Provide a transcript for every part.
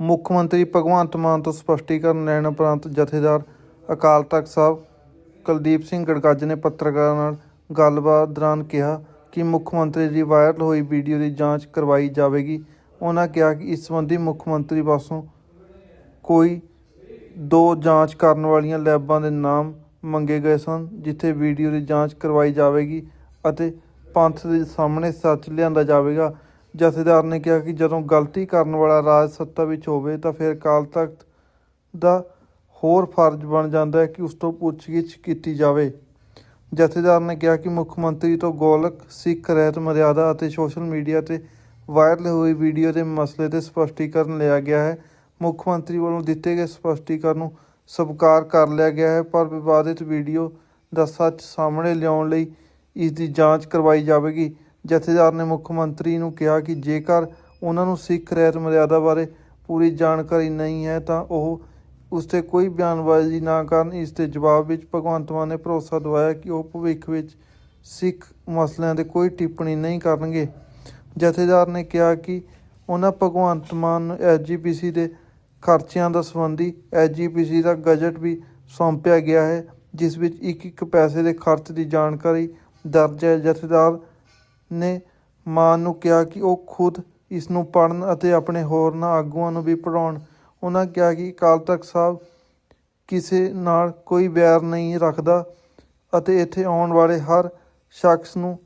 ਮੁੱਖ ਮੰਤਰੀ ਭਗਵੰਤ ਮਾਨ ਤੋਂ ਸਪਸ਼ਟੀਕਰਨ ਲੈਣ ਉਪਰੰਤ ਜਥੇਦਾਰ ਅਕਾਲ ਤਖਤ ਸਾਹਿਬ ਕੁਲਦੀਪ ਸਿੰਘ ਗੜਗੱਜ ਨੇ ਪੱਤਰਕਾਰਾਂ ਨਾਲ ਗੱਲਬਾਤ ਦੌਰਾਨ ਕਿਹਾ ਕਿ ਮੁੱਖ ਮੰਤਰੀ ਦੀ ਵਾਇਰਲ ਹੋਈ ਵੀਡੀਓ ਦੀ ਜਾਂਚ ਕਰਵਾਈ ਜਾਵੇਗੀ। ਉਹਨਾਂ ਕਿਹਾ ਕਿ ਇਸ ਸੰਬੰਧੀ ਮੁੱਖ ਮੰਤਰੀ ਪਾਸੋਂ ਕੋਈ ਦੋ ਜਾਂਚ ਕਰਨ ਵਾਲੀਆਂ ਲੈਬਾਂ ਦੇ ਨਾਮ ਮੰਗੇ ਗਏ ਸਨ, ਜਿੱਥੇ ਵੀਡੀਓ ਦੀ ਜਾਂਚ ਕਰਵਾਈ ਜਾਵੇਗੀ ਅਤੇ ਪੰਥ ਦੇ ਸਾਹਮਣੇ ਸੱਚ ਲਿਆਂਦਾ ਜਾਵੇਗਾ। ਜਥੇਦਾਰ ਨੇ ਕਿਹਾ ਕਿ ਜਦੋਂ ਗਲਤੀ ਕਰਨ ਵਾਲਾ ਰਾਜ ਸੱਤਾ ਵਿੱਚ ਹੋਵੇ ਤਾਂ ਫਿਰ ਅਕਾਲ ਤਖਤ ਦਾ ਹੋਰ ਫਰਜ਼ ਬਣ ਜਾਂਦਾ ਹੈ ਕਿ ਉਸ ਤੋਂ ਪੁੱਛਗਿੱਛ ਕੀਤੀ ਜਾਵੇ। ਜਥੇਦਾਰ ਨੇ ਕਿਹਾ ਕਿ ਮੁੱਖ ਮੰਤਰੀ ਤੋਂ ਗੋਲਕ, ਸਿੱਖ, ਰਹਿਤ ਮਰਿਆਦਾ ਅਤੇ ਸੋਸ਼ਲ ਮੀਡੀਆ ਤੇ ਵਾਇਰਲ ਹੋਈ ਵੀਡੀਓ ਦੇ ਮਸਲੇ ਤੇ ਸਪਸ਼ਟੀਕਰਨ ਲਿਆ ਗਿਆ ਹੈ। ਮੁੱਖ ਮੰਤਰੀ ਵੱਲੋਂ ਦਿੱਤੇ ਗਏ ਸਪਸ਼ਟੀਕਰਨ ਨੂੰ ਸਵੀਕਾਰ ਕਰ ਲਿਆ ਗਿਆ ਹੈ, ਪਰ ਵਿਵਾਦਿਤ ਵੀਡੀਓ ਦਾ ਸੱਚ ਸਾਹਮਣੇ ਲਿਆਉਣ ਲਈ ਇਸ ਦੀ ਜਾਂਚ ਕਰਵਾਈ ਜਾਵੇਗੀ। ਜਥੇਦਾਰ ਨੇ ਮੁੱਖ ਮੰਤਰੀ ਨੂੰ ਕਿਹਾ ਕਿ ਜੇਕਰ ਉਹਨਾਂ ਨੂੰ ਸਿੱਖ ਰਹਿਤ ਮਰਿਆਦਾ ਬਾਰੇ ਪੂਰੀ ਜਾਣਕਾਰੀ ਨਹੀਂ ਹੈ, ਤਾਂ ਉਹ ਉਸ ਤੇ ਕੋਈ ਬਿਆਨਬਾਜ਼ੀ ਨਾ ਕਰਨ। ਇਸ ਦੇ ਜਵਾਬ ਵਿੱਚ ਭਗਵੰਤ ਮਾਨ ਨੇ ਭਰੋਸਾ ਦਿਵਾਇਆ ਕਿ ਉਹ ਭਵਿੱਖ ਵਿੱਚ ਸਿੱਖ ਮਸਲਿਆਂ ਤੇ ਕੋਈ ਟਿੱਪਣੀ ਨਹੀਂ ਕਰਨਗੇ। ਜਥੇਦਾਰ ਨੇ ਕਿਹਾ ਕਿ ਉਹਨਾਂ ਭਗਵੰਤ ਮਾਨ ਨੂੰ ਐਸਜੀਪੀਸੀ ਦੇ ਖਰਚਿਆਂ ਦਾ ਸੰਬੰਧੀ ਐਸਜੀਪੀਸੀ ਦਾ ਗਜਟ ਵੀ ਸੌਂਪਿਆ ਗਿਆ ਹੈ, ਜਿਸ ਵਿੱਚ ਇੱਕ ਇੱਕ ਪੈਸੇ ਦੇ ਖਰਚ ਦੀ ਜਾਣਕਾਰੀ ਦਰਜ ਹੈ। ਜਥੇਦਾਰ ਨੇ ਮਾਨ ਨੂੰ ਕਿਹਾ ਕਿ ਉਹ ਖੁਦ ਇਸ ਨੂੰ ਪੜ੍ਹਨ ਅਤੇ ਆਪਣੇ ਹੋਰਨਾਂ ਆਗੂਆਂ ਨੂੰ ਵੀ ਪੜ੍ਹਾਉਣ। ਉਹਨਾਂ ਕਿਹਾ ਕਿ ਅਕਾਲ ਤਖਤ ਸਾਹਿਬ ਕਿਸੇ ਨਾਲ ਕੋਈ ਬੈਰ ਨਹੀਂ ਰੱਖਦਾ ਅਤੇ ਇੱਥੇ ਆਉਣ ਵਾਲੇ ਹਰ ਸ਼ਖਸ ਨੂੰ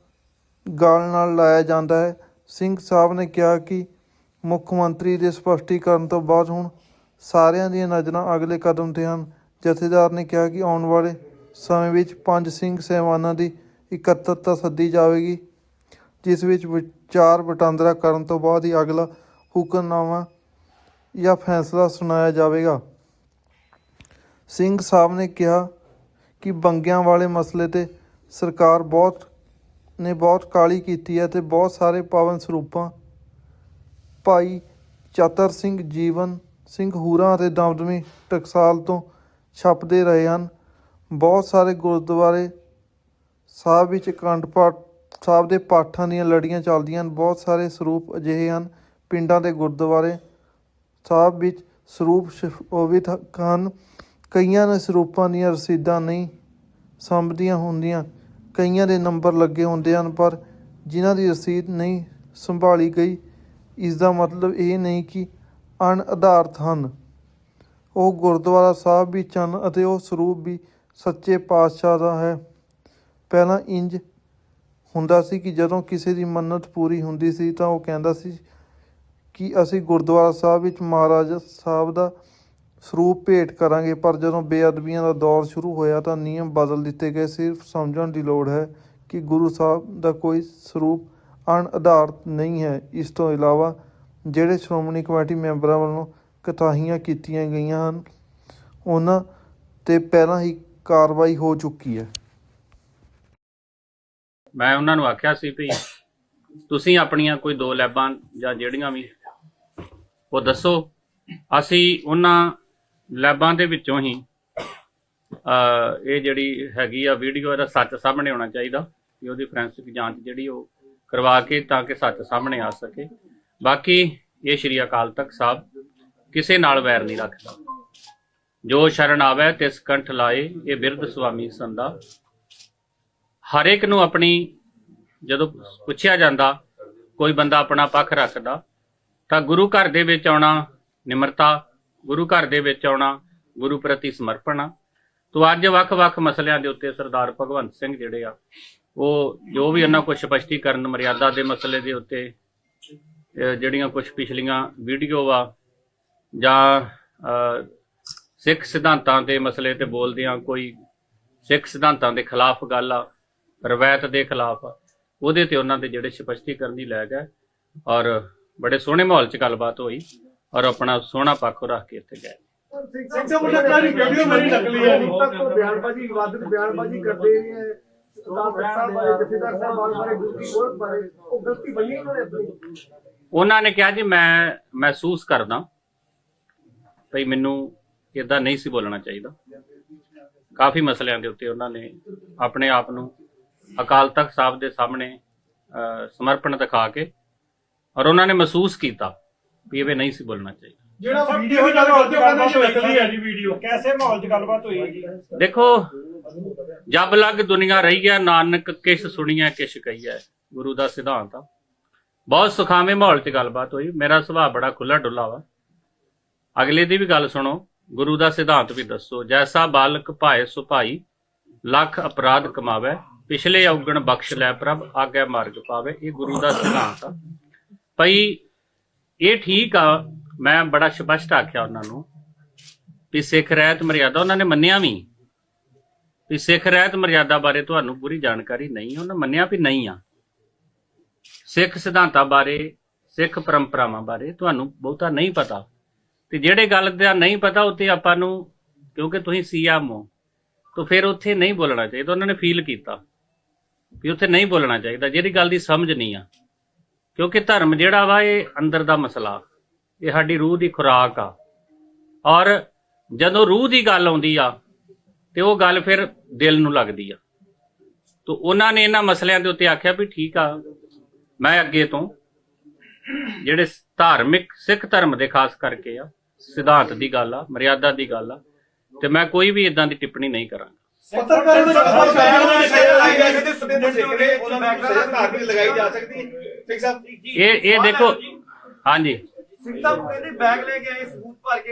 ਗਾਲ ਨਾਲ ਲਾਇਆ ਜਾਂਦਾ ਹੈ। ਸਿੰਘ ਸਾਹਿਬ ਨੇ ਕਿਹਾ ਕਿ ਮੁੱਖ ਮੰਤਰੀ ਦੇ ਸਪਸ਼ਟੀਕਰਨ ਤੋਂ ਬਾਅਦ ਹੁਣ ਸਾਰਿਆਂ ਦੀਆਂ ਨਜ਼ਰਾਂ ਅਗਲੇ ਕਦਮ ਤੇ ਹਨ। ਜਥੇਦਾਰ ਨੇ ਕਿਹਾ ਕਿ ਆਉਣ ਵਾਲੇ ਸਮੇਂ ਵਿੱਚ ਪੰਜ ਸਿੰਘ ਸਹਿਬਾਨਾਂ ਦੀ ਇਕੱਤਰਤਾ ਸੱਦੀ ਜਾਵੇਗੀ। ਜਿਸ ਵਿੱਚ ਵਿਚਾਰ ਵਟਾਂਦਰਾ ਕਰਨ ਤੋਂ ਬਾਅਦ ਹੀ ਅਗਲਾ ਹੁਕਮਨਾਮਾ ਜਾਂ ਫੈਸਲਾ ਸੁਣਾਇਆ ਜਾਵੇਗਾ। ਸਿੰਘ ਸਾਹਿਬ ਨੇ ਕਿਹਾ ਕਿ ਬੰਗਿਆਂ ਵਾਲੇ ਮਸਲੇ ਤੇ ਸਰਕਾਰ ਬਹੁਤ, ਨੇ ਬਹੁਤ ਕਾਲੀ ਕੀਤੀ ਹੈ ਤੇ ਬਹੁਤ ਸਾਰੇ ਪਾਵਨ ਸਰੂਪਾਂ, ਭਾਈ ਚਤਰ ਸਿੰਘ ਜੀਵਨ ਸਿੰਘ ਹੂਰਾ ਅਤੇ ਦਮਦਮੀ ਟਕਸਾਲ ਤੋਂ ਛਪਦੇ ਰਹੇ ਹਨ। ਬਹੁਤ ਸਾਰੇ ਗੁਰਦੁਆਰੇ ਸਾਹਿਬ ਵਿੱਚ ਅਖੰਡ ਪਾਠ ਸਾਹਿਬ ਦੇ ਪਾਠਾਂ ਦੀਆਂ ਲੜੀਆਂ ਚੱਲਦੀਆਂ ਹਨ, ਬਹੁਤ ਸਾਰੇ ਸਰੂਪ ਅਜਿਹੇ ਹਨ ਪਿੰਡਾਂ ਦੇ ਗੁਰਦੁਆਰੇ ਸਾਹਿਬ ਵਿੱਚ ਸਰੂਪ ਸ਼ੋਭਿਤ ਹਨ। ਕਈਆਂ ਦੇ ਸਰੂਪਾਂ ਦੀਆਂ ਰਸੀਦਾਂ ਨਹੀਂ ਸੰਭਦੀਆਂ ਹੁੰਦੀਆਂ, ਕਈਆਂ ਦੇ ਨੰਬਰ ਲੱਗੇ ਹੁੰਦੇ ਹਨ, ਪਰ ਜਿਨ੍ਹਾਂ ਦੀ ਰਸੀਦ ਨਹੀਂ ਸੰਭਾਲੀ ਗਈ ਇਸ ਦਾ ਮਤਲਬ ਇਹ ਨਹੀਂ ਕਿ ਅਣ ਆਧਾਰਿਤ ਹਨ। ਉਹ ਗੁਰਦੁਆਰਾ ਸਾਹਿਬ ਵੀ ਚੰਨ ਅਤੇ ਉਹ ਸਰੂਪ ਵੀ ਸੱਚੇ ਪਾਤਸ਼ਾਹ ਦਾ ਹੈ। ਪਹਿਲਾਂ ਇੰਜ ਹੁੰਦਾ ਸੀ ਕਿ ਜਦੋਂ ਕਿਸੇ ਦੀ ਮੰਨਤ ਪੂਰੀ ਹੁੰਦੀ ਸੀ ਤਾਂ ਉਹ ਕਹਿੰਦਾ ਸੀ ਕਿ ਅਸੀਂ ਗੁਰਦੁਆਰਾ ਸਾਹਿਬ ਵਿੱਚ ਮਹਾਰਾਜ ਸਾਹਿਬ ਦਾ ਸਰੂਪ ਭੇਟ ਕਰਾਂਗੇ, ਪਰ ਜਦੋਂ ਬੇਅਦਬੀਆਂ ਦਾ ਦੌਰ ਸ਼ੁਰੂ ਹੋਇਆ ਤਾਂ ਨਿਯਮ ਬਦਲ ਦਿੱਤੇ ਗਏ। ਸਿਰਫ ਸਮਝਣ ਦੀ ਲੋੜ ਹੈ ਕਿ ਗੁਰੂ ਸਾਹਿਬ ਦਾ ਕੋਈ ਸਰੂਪ ਅਣ ਆਧਾਰਿਤ ਨਹੀਂ ਹੈ। ਇਸ ਤੋਂ ਇਲਾਵਾ ਜਿਹੜੇ ਸ਼੍ਰੋਮਣੀ ਕਮੇਟੀ ਮੈਂਬਰਾਂ ਵੱਲੋਂ ਕਤਾਹੀਆਂ ਕੀਤੀਆਂ ਗਈਆਂ ਹਨ, ਉਹਨਾਂ ਤੇ ਪਹਿਲਾਂ ਹੀ ਕਾਰਵਾਈ ਹੋ ਚੁੱਕੀ ਹੈ। ਮੈਂ ਉਹਨਾਂ ਨੂੰ ਆਖਿਆ ਸੀ ਵੀ ਤੁਸੀਂ ਆਪਣੀਆਂ ਕੋਈ ਦੋ ਲੈਬਾਂ ਜਾਂ ਜਿਹੜੀਆਂ ਵੀ, ਉਹ ਦੱਸੋ। ਅਸੀਂ ਉਹਨਾਂ ਲੈਬਾਂ ਦੇ ਵਿੱਚੋਂ ਹੀ ਇਹ ਜਿਹੜੀ ਹੈਗੀ ਆ ਵੀਡੀਓ ਇਹਦਾ ਸੱਚ ਸਾਹਮਣੇ ਆਉਣਾ ਚਾਹੀਦਾ ਕਿ ਉਹਦੀ ਫੋਰੈਂਸਿਕ ਜਾਂਚ ਜਿਹੜੀ ਉਹ ਕਰਵਾ ਕੇ ਤਾਂ ਕਿ ਸੱਚ ਸਾਹਮਣੇ ਆ ਸਕੇ। ਬਾਕੀ ਇਹ ਸ਼੍ਰੀ ਅਕਾਲ ਤਖਤ ਸਾਹਿਬ ਕਿਸੇ ਨਾਲ ਵੈਰ ਨਹੀਂ ਰੱਖਦਾ। ਜੋ ਸ਼ਰਨ ਆਵੇ ਤਿਸ ਕੰਠ ਲਾਏ, ਇਹ ਬਿਰਧ ਸੁਆਮੀ ਸੰਦਾ ਹਰ ਇੱਕ ਨੂੰ ਆਪਣੀ ਜਦੋਂ ਪੁੱਛਿਆ ਜਾਂਦਾ, ਕੋਈ ਬੰਦਾ ਆਪਣਾ ਪੱਖ ਰੱਖਦਾ, ਤਾਂ ਗੁਰੂ ਘਰ ਦੇ ਵਿੱਚ ਆਉਣਾ ਨਿਮਰਤਾ, ਗੁਰੂ ਘਰ ਦੇ ਵਿੱਚ ਆਉਣਾ ਗੁਰੂ ਪ੍ਰਤੀ ਸਮਰਪਣ ਆ। ਤੋ ਅੱਜ ਵੱਖ-ਵੱਖ ਮਸਲਿਆਂ ਦੇ ਉੱਤੇ ਸਰਦਾਰ ਭਗਵੰਤ ਸਿੰਘ ਜਿਹੜੇ ਆ, ਉਹ ਜੋ ਵੀ ਉਹਨਾਂ ਕੋਲ ਸਪਸ਼ਟੀਕਰਨ, ਮਰਿਆਦਾ ਦੇ ਮਸਲੇ ਦੇ ਉੱਤੇ ਜਿਹੜੀਆਂ ਕੁਝ ਪਿਛਲੀਆਂ ਵੀਡੀਓ ਆ, ਜਾਂ ਸਿੱਖ ਸਿਧਾਂਤਾਂ ਦੇ ਮਸਲੇ ਤੇ ਬੋਲਦਿਆਂ ਕੋਈ ਸਿੱਖ ਸਿਧਾਂਤਾਂ ਦੇ ਖਿਲਾਫ ਗੱਲ ਆ ਰਵਾਇਤ ਦੇ ਖਿਲਾਫ ਆ ਉਹਦੇ ਤੇ ਉਹਨਾਂ ਦੇ ਜਿਹੜੇ ਸਪਸ਼ਟੀਕਰਨ ਦੀ ਲੈ ਗਏ ਔਰ ਬੜੇ ਸੋਹਣੇ ਮਾਹੌਲ 'ਚ ਗੱਲਬਾਤ ਹੋਈ ਔਰ ਆਪਣਾ ਸੋਹਣਾ ਪੱਖ ਰੱਖ ਕੇ ਇੱਥੇ ਗਏ। ਸਿੱਖਾਂ ਵੱਲੋਂ ਕਾਹਦੀ ਵੀਡੀਓ ਮੇਰੀ ਨਕਲੀ ਹੈ ਤੱਕ ਤੋਂ ਬਿਆਨਬਾਜ਼ੀ ਵਿਵਾਦਿਤ ਬਿਆਨਬਾਜ਼ੀ ਕਰਦੇ ਰਹੇ ਹੈ ਨੇ ਉਹਨਾਂ ਨੇ ਕਿਹਾ ਜੀ, ਮੈਂ ਮਹਿਸੂਸ ਕਰਦਾ ਭਈ ਮੈਨੂੰ ਇਦਾਂ ਨਹੀਂ ਸੀ ਬੋਲਣਾ ਚਾਹੀਦਾ। ਕਾਫੀ ਮਸਲਿਆਂ ਦੇ ਉੱਤੇ ਉਹਨਾਂ ਨੇ ਆਪਣੇ ਆਪ ਨੂੰ ਅਕਾਲ ਤਖਤ ਸਾਹਿਬ ਦੇ ਸਾਹਮਣੇ ਅਹ, ਸਮਰਪਣ ਦਿਖਾ ਕੇ ਔਰ ਉਹਨਾਂ ਨੇ ਮਹਿਸੂਸ ਕੀਤਾ ਵੀ ਇਹ ਨਹੀਂ ਸੀ ਬੋਲਣਾ ਚਾਹੀਦਾ। ਜਿਹੜਾ ਵੀਡੀਓ ਵੀਡੀਓ ਗੱਲ ਕਰਦੇ ਹੋ ਜੀ ਨਕਲੀ ਹੈ ਜੀ ਵੀਡੀਓ ਕੈਸੇ ਮਾਹੌਲ ਚ ਗੱਲਬਾਤ ਹੋਈ ਹੈ ਜੀ ਦੇਖੋ ਜਬ ਲਗ ਦੁਨੀਆ ਰਹੀ ਹੈ ਨਾਨਕ ਕਿਛ ਸੁਣੀਐ ਕਿਛ ਕਹੀਐ ਗੁਰੂ ਦਾ ਸਿਧਾਂਤ ਆ। ਬਹੁਤ ਸੁਖਾਵੇਂ ਮਾਹੌਲ 'ਚ ਗੱਲਬਾਤ ਹੋਈ। ਮੇਰਾ ਸੁਭਾਅ ਬੜਾ ਖੁੱਲਾ ਡੁੱਲਾ ਵਾ। ਅਗਲੇ ਦੀ ਵੀ ਗੱਲ ਸੁਣੋ ਗੁਰੂ ਦਾ ਸਿਧਾਂਤ ਵੀ ਦੱਸੋ ਜੈਸਾ ਬਾਲਕ ਭਾਏ ਸੁਭਾਈ ਲੱਖ ਅਪਰਾਧ ਕਮਾਵੇ ਪਿਛਲੇ ਔਗਣ ਬਖਸ਼ ਲੈ ਪ੍ਰਭ ਆਗੇ ਮਾਰਗ ਪਾਵੇ, ਇਹ ਗੁਰੂ ਦਾ ਸਿਧਾਂਤ ਆ। ਭਈ ਇਹ ਠੀਕ ਆ, ਮੈਂ ਬੜਾ ਸਪਸ਼ਟ ਆਖਿਆ ਉਹਨਾਂ ਨੂੰ ਵੀ ਸਿੱਖ ਰਹਿਤ ਮਰਿਆਦਾ, ਉਹਨਾਂ ਨੇ ਮੰਨਿਆ ਵੀ। ਵੀ ਸਿੱਖ ਰਹਿਤ ਮਰਿਆਦਾ ਬਾਰੇ ਤੁਹਾਨੂੰ ਪੂਰੀ ਜਾਣਕਾਰੀ ਨਹੀਂ ਹੈ ਉਹਨਾਂ ਮੰਨਿਆ ਵੀ ਨਹੀਂ ਆ। ਸਿੱਖ ਸਿਧਾਂਤਾਂ ਬਾਰੇ, ਸਿੱਖ ਪਰੰਪਰਾਵਾਂ ਬਾਰੇ ਤੁਹਾਨੂੰ ਬਹੁਤਾ ਨਹੀਂ ਪਤਾ। ਤੇ ਜਿਹੜੇ ਗੱਲ ਦਾ ਨਹੀਂ ਪਤਾ ਉੱਤੇ ਆਪਾਂ ਨੂੰ, ਕਿਉਂਕਿ ਤੁਸੀਂ ਸੀਐਮ ਹੋ, ਤਾਂ ਫਿਰ ਉੱਥੇ ਨਹੀਂ ਬੋਲਣਾ ਚਾਹੀਦਾ, ਉਹਨਾਂ ਨੇ ਫੀਲ ਕੀਤਾ। ਵੀ ਉੱਥੇ ਨਹੀਂ ਬੋਲਣਾ ਚਾਹੀਦਾ ਜਿਹੜੀ ਗੱਲ ਦੀ ਸਮਝ ਨਹੀਂ ਆ। ਕਿਉਂਕਿ ਧਰਮ ਜਿਹੜਾ ਵਾ, ਇਹ ਅੰਦਰ ਦਾ ਮਸਲਾ। ਇਹ ਸਾਡੀ ਰੂਹ ਦੀ ਖੁਰਾਕ ਆ। ਔਰ ਜਦੋਂ ਰੂਹ ਦੀ ਗੱਲ ਆਉਂਦੀ ਆ, ਤੇ ਉਹ ਗੱਲ ਫਿਰ ਦਿਲ ਨੂੰ ਲੱਗਦੀ ਆ। ਤੋ ਉਹਨਾਂ ਨੇ ਇਹਨਾਂ ਮਸਲਿਆਂ ਦੇ ਉੱਤੇ ਆਖਿਆ ਵੀ ਠੀਕ ਆ, ਮੈਂ ਅੱਗੇ ਤੋਂ ਜਿਹੜੇ ਧਾਰਮਿਕ, ਸਿੱਖ ਧਰਮ ਦੇ ਖਾਸ ਕਰਕੇ ਆ, ਸਿਧਾਂਤ ਦੀ ਗੱਲ ਆ, ਮਰਿਆਦਾ ਦੀ ਗੱਲ ਆ, ਤੇ ਮੈਂ ਕੋਈ ਵੀ ਇਦਾਂ ਦੀ ਟਿੱਪਣੀ ਨਹੀਂ ਕਰਾਂਗਾ। ਪੱਤਰਕਾਰ ਨੂੰ ਸਰ, ਬਿਆਨ ਸਰ, ਲਗਾਈ ਜਾ ਸਕਦੀ ਸੁਪਰੀਮ ਸਿੱਖ ਨੇ ਉਹਨਾਂ ਨੂੰ ਸਰਕਾਰ ਵੀ ਲਗਾਈ ਜਾ ਸਕਦੀ ਸਿੰਘ ਸਾਹਿਬ? ਇਹ ਇਹ ਦੇਖੋ ਹਾਂਜੀ। ਸਿੰਘ ਸਾਹਿਬ ਕਹਿੰਦੇ ਬੈਗ ਲੈ ਕੇ ਆਏ ਸਬੂਤ ਭਰ ਕੇ।